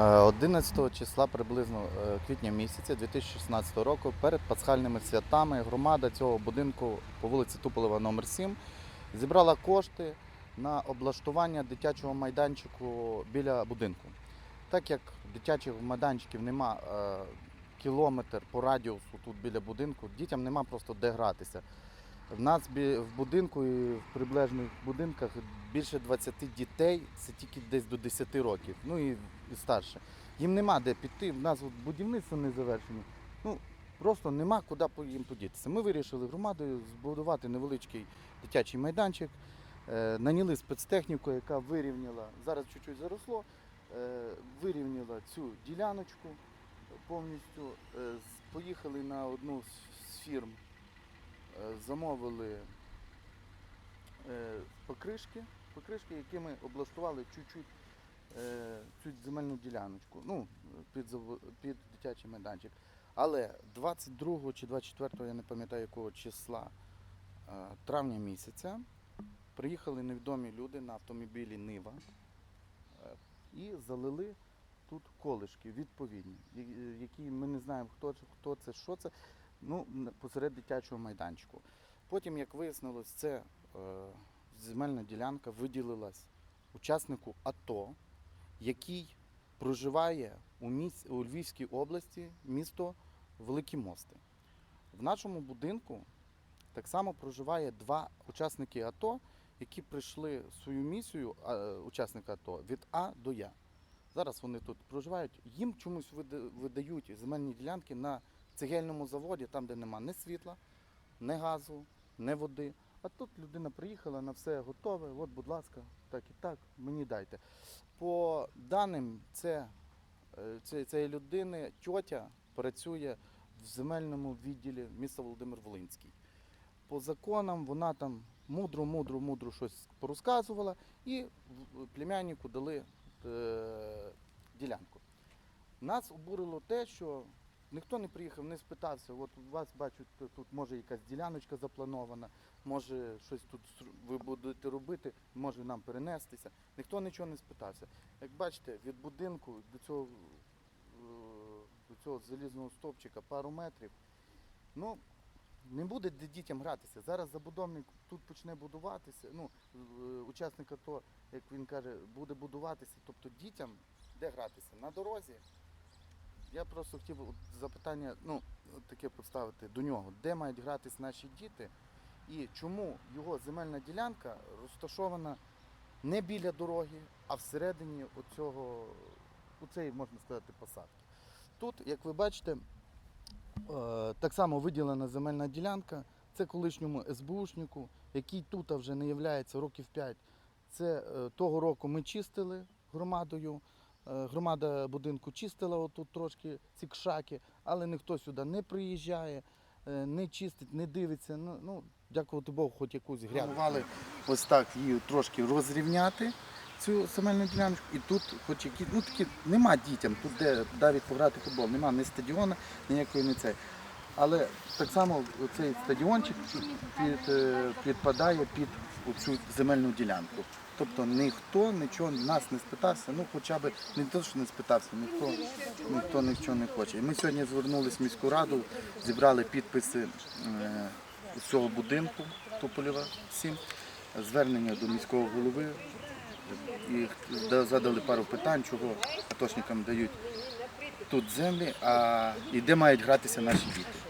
Е, 11 числа приблизно е, квітня місяця 2016 року перед пасхальними святами громада цього будинку по вулиці Туполева номер 7 зібрала кошти на облаштування дитячого майданчику біля будинку. Так як дитячих майданчиків нема е, кілометр по радіусу тут біля будинку, дітям нема просто де гратися. В нас в будинку і в приближних будинках більше 20 дітей, це тільки десь до 10 років, ну і, старше. Їм нема де піти, в нас будівництво не завершені. Ну, просто нема куди їм подітися. Ми вирішили громадою збудувати невеличкий дитячий майданчик, е, наняли спецтехніку, яка вирівняла, зараз чуть-чуть заросло, е, вирівняла цю діляночку повністю. Е, Поїхали на одну з- фірм замовили е, покришки, покришки, якими облаштували чуть-чуть е, цю земельну діляночку, ну, під, під дитячий майданчик. Але 22 чи 24, я не пам'ятаю якого числа е, травня місяця приїхали невідомі люди на автомобілі Нива е, і залили тут колишки відповідні, які ми не знаємо, хто, хто це, що це ну, посеред дитячого майданчику. Потім, як вияснилось, це е, земельна ділянка виділилась учаснику АТО, який проживає у, міс... у Львівській області, місто Великі Мости. В нашому будинку так само проживає два учасники АТО, які прийшли свою місію, а, учасника АТО, від А до Я. Зараз вони тут проживають. Їм чомусь видають земельні ділянки на цегельному заводі, там, де нема ні світла, ні газу, ні води. А тут людина приїхала на все готове. От, будь ласка, так і так, мені дайте. По даним, це, це, цієї людини тьотя працює в земельному відділі міста Володимир Волинський. По законам вона там мудро, мудро, мудро щось порозказувала і племяннику дали е, ділянку. Нас обурило те, що ніхто не приїхав, не спитався. От у вас бачу, тут може якась діляночка запланована, може щось тут ви будете робити, може нам перенестися. Ніхто нічого не спитався. Як бачите, від будинку до цього, е, до цього залізного стовпчика пару метрів. Ну, не буде де дітям гратися. Зараз забудовник тут почне будуватися. Ну, е, учасник АТО, як він каже, буде будуватися. Тобто дітям де гратися? На дорозі. Я просто хотів от запитання, ну, таке поставити до нього, де мають гратись наші діти і чому його земельна ділянка розташована не біля дороги, а всередині оцього, цієї, можна сказати, посадки. Тут, як ви бачите, е, так само виділена земельна ділянка. Це колишньому СБУшнику, який тут вже не є років 5. Це е, того року ми чистили громадою. Е, Громада будинку чистила отут трошки ці кшаки, але ніхто сюди не приїжджає, е, не чистить, не дивиться. Ну, ну дякувати Богу, хоч якусь грязь. Планували ось так її трошки розрівняти, цю земельну ділянку. І тут, хоч які, ну такі, нема дітям, тут де навіть пограти футбол, нема ні стадіону, ніякої не цей. Але так само цей стадіончик під, е, підпадає під цю земельну ділянку. Тобто ніхто нічого нас не спитався, ну хоча б не те, що не спитався, ніхто, ніхто нічого не хоче. І ми сьогодні звернулися в міську раду, зібрали підписи е, з цього будинку Туполєва 7, звернення до міського голови і задали пару питань, чого атошникам дають тут землі, а і де мають гратися наші діти.